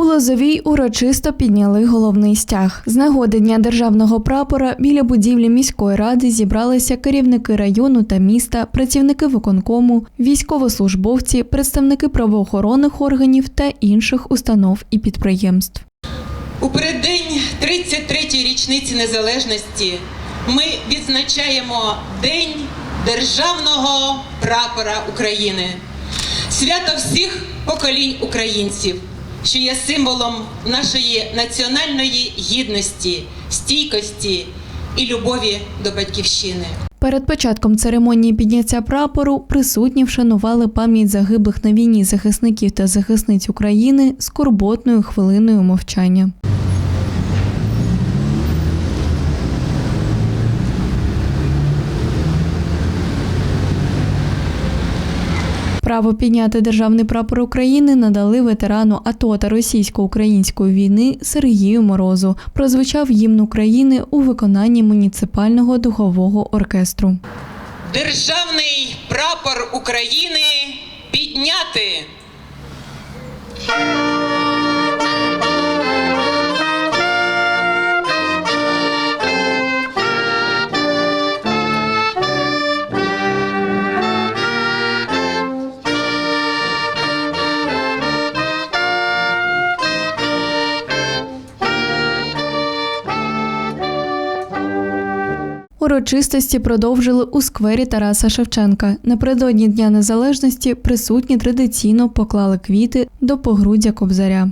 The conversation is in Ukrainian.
У Лозовій урочисто підняли головний стяг. З нагоди Дня державного прапора біля будівлі міської ради зібралися керівники району та міста, працівники виконкому, військовослужбовці, представники правоохоронних органів та інших установ і підприємств. У переддень 33-ї річниці незалежності ми відзначаємо День Державного прапора України, свято всіх поколінь українців, що є символом нашої національної гідності, стійкості і любові до батьківщини. Перед початком церемонії підняття прапору присутні вшанували пам'ять загиблих на війні захисників та захисниць України скорботною хвилиною мовчання. Право підняти державний прапор України надали ветерану АТО та російсько-української війни Сергію Морозу. Прозвучав гімн України у виконанні муніципального духового оркестру. Державний прапор України підняти. Урочистості продовжили у сквері Тараса Шевченка. Напередодні Дня Незалежності присутні традиційно поклали квіти до погруддя Кобзаря.